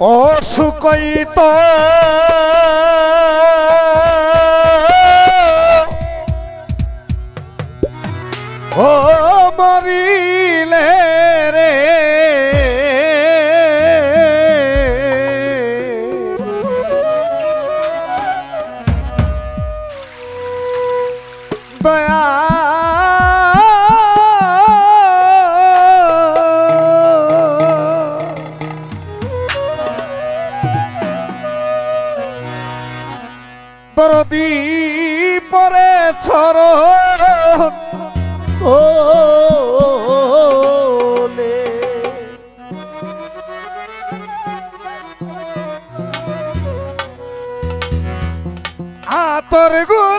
অসুকৈত। ও মরি আতর গো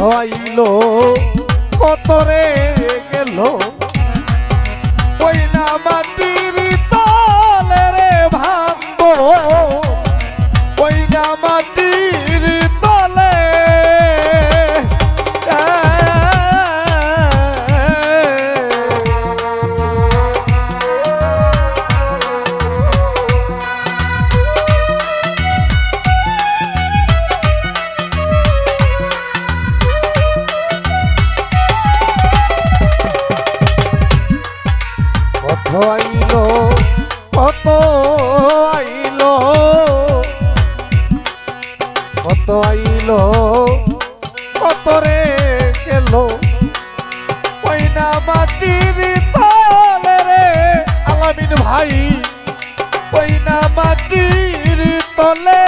হইল কত রে গেল? ওই না মাটির তলে রে ভাঙ্গ ওই না মাটির তো আইল কত রে গেল আলামিন ভাই। কইনা মাটির তলে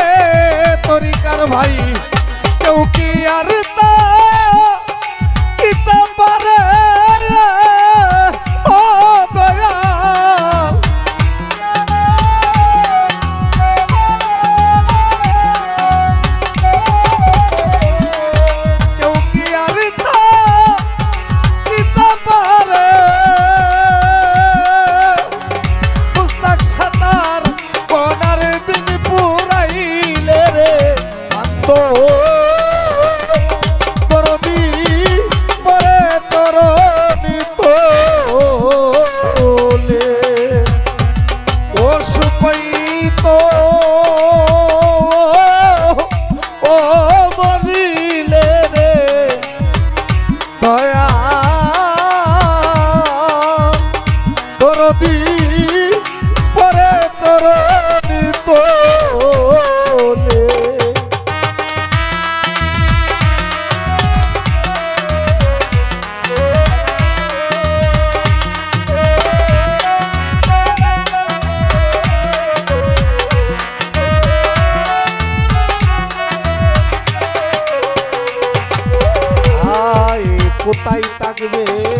তরিকার ভাই। কেউ কি আর থাকবে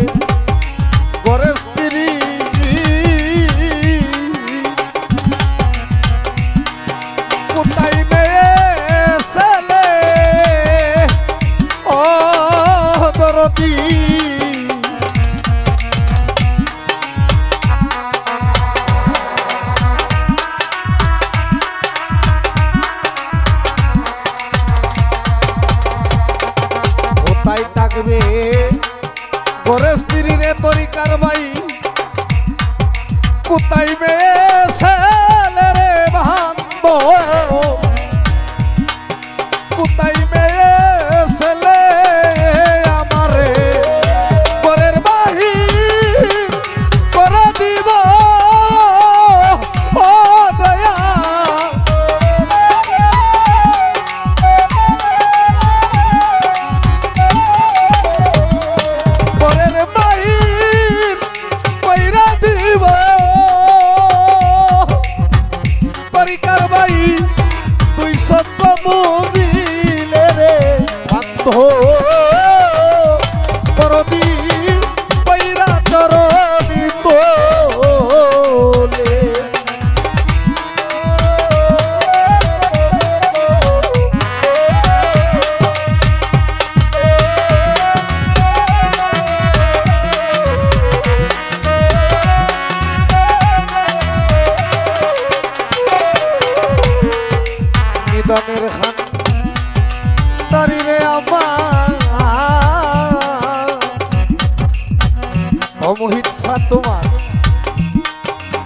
আমার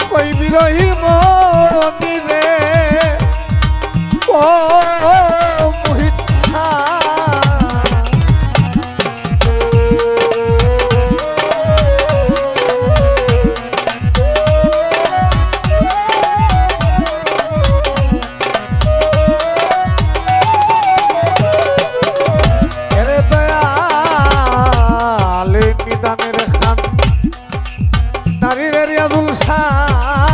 কই বিরহিম রে ও হাবিবের আবুল শাহ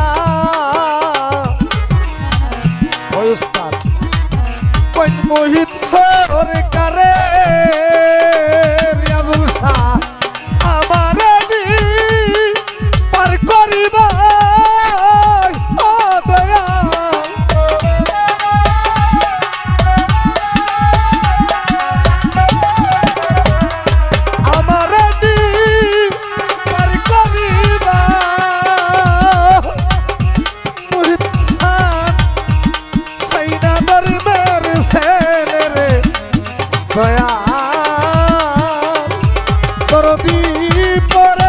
embora.